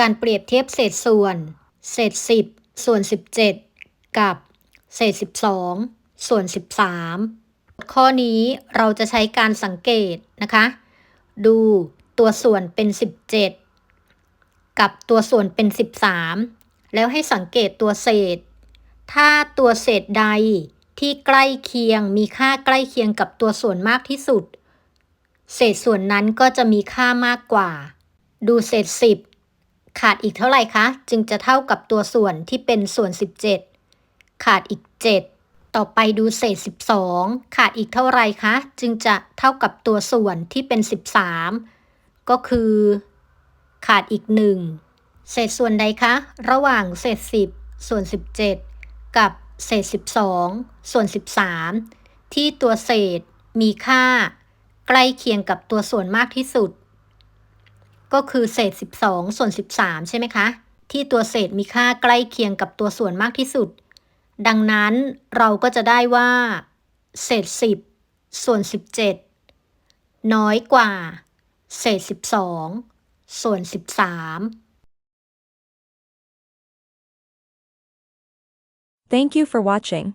การเปรียบเทียบเศษส่วน เศษ 10 ส่วน 17 กับ เศษ 12 ส่วน 13 ข้อนี้เราจะใช้การสังเกตนะคะ ดูตัวส่วนเป็น 17 กับตัวส่วนเป็น 13 แล้วให้สังเกตตัวเศษ ถ้าตัวเศษใดที่ใกล้เคียงมีค่าใกล้เคียงกับตัวส่วนมากที่สุด เศษส่วนนั้นก็จะมีค่ามากกว่า ดูเศษ 10 ขาดอีกเท่าไหร่คะ จึงจะเท่ากับตัวส่วนที่เป็นส่วน 17 ขาดอีก 7 ต่อไปดูเศษ 12 ขาดอีกเท่าไหร่คะ จึงจะเท่ากับตัวส่วนที่เป็น 13 ก็คือ ขาดอีก 1 เศษส่วนใดคะ ระหว่างเศษ 10 ส่วน 17 กับเศษ 12 ส่วน 13 ที่ตัวเศษมีค่า ใกล้เคียงกับตัวส่วนมากที่สุด ก็คือเศษ 12 ส่วน 13 ใช่ไหมคะ ที่ตัวเศษมีค่าใกล้เคียงกับตัวส่วนมากที่สุด ดังนั้นเราก็จะได้ว่า เศษ 10 ส่วน 17 น้อยกว่า เศษ 12 ส่วน 13 Thank you for watching.